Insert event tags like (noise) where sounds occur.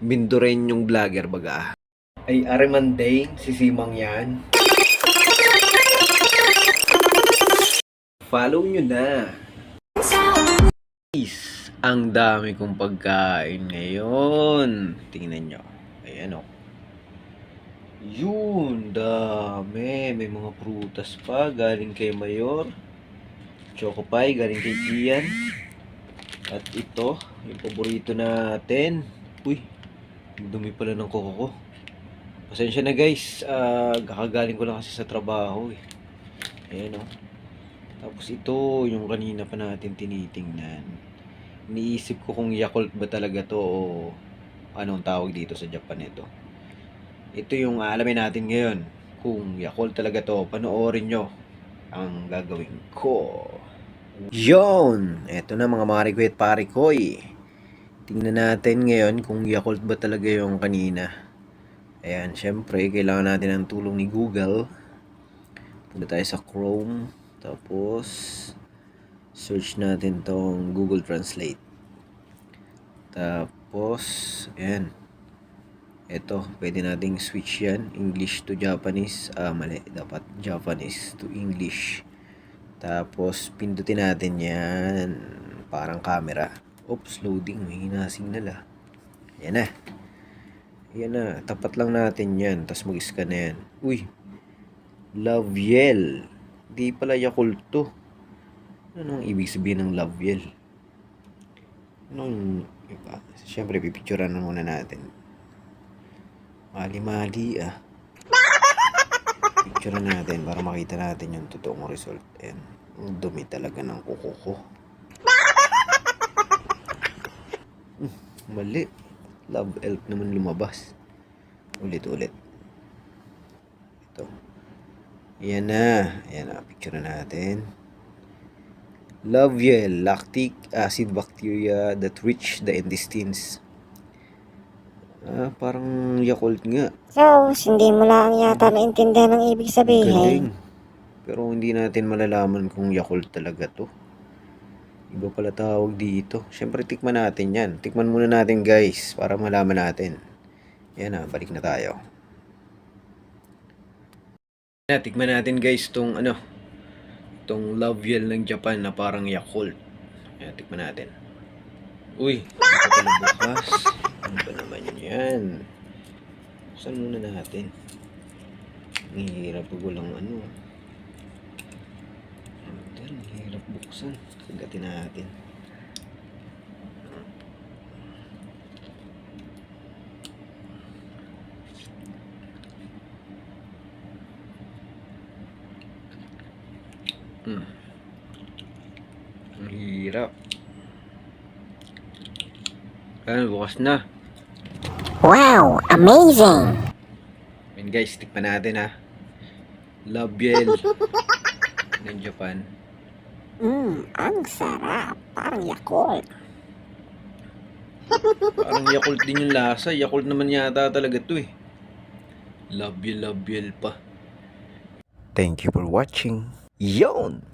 Bindurenyong vlogger baga. Ay Aremanday, si Simang yan. Follow nyo na. Guys, ang dami kong pagkain ngayon. Tingnan nyo. Ayan o. Yun, dami. May mga prutas pa. Galing kay Mayor. Choco Pie, galing kay Kian. At ito, yung paborito natin. Uy, dumi pala ng koko ko. Pasensya na guys. Ah, kakagaling ko lang kasi sa trabaho eh. Ayan o. Tapos ito, yung kanina pa natin tinitingnan. Iniisip ko kung Yakult ba talaga to o anong tawag dito sa Japan ito. Ito yung aalamin natin ngayon. Kung Yakult talaga to, panoorin nyo ang gagawin ko. Yon! Ito na mga marikwet parikoy. Tingnan natin ngayon kung Yakult ba talaga yung kanina. Ayan, syempre, kailangan natin ng tulong ni Google. Punta tayo sa Chrome. Tapos, search natin tong Google Translate. Tapos, ayan. Ito, pwede nating switch yan. English to Japanese. Ah, mali. Dapat Japanese to English. Tapos, pindutin natin yan. Parang camera. Oops, loading. May hina signal ah. Ayan na. Ayan na. Tapat lang natin yan. Tapos mag-scan na yan. Uy. Love Yell. Di pala Yakult to. Anong ibig sabihin ng Love Yell? Anong iba? Siyempre, pipicturean na muna natin. Mali-mali ah. Picturean natin para makita natin yung totoong result. Ayan. Ang dumi talaga ng kuko ko. Mali. Love Elf naman lumabas. Ulit-ulit. Ito. Yan na. Yan na. Picture na natin. Laviel, lactic acid bacteria that reach the intestines. Ah, parang Yakult nga. So, hindi mo lang yata naintindihan ang ibig Galing. sabihin. Pero hindi natin malalaman kung Yakult talaga to. Iba pala tawag dito. Siyempre, tikman natin yan. Tikman muna natin guys, para malaman natin. Yan na, balik na tayo. Na, tikman natin guys tong ano, tong Love Yell ng Japan na parang Yakult. Yan, tikman natin. Uy, pala bukas. Ano ba naman yan? Saan muna natin? Ang hirap pag walang ano. Hirap buksan. Kagatin natin. Hmm. Ang hirap. Ayan, bukas na. Wow, amazing! Ayan guys, tikman natin ha. Labiel (laughs) ng Japan. Mmm, ang sarap. Parang Yakult. Parang Yakult din yung lasa. Yakult naman yata talaga to eh. Labiel, labiel pa. Thank you for watching. Yon!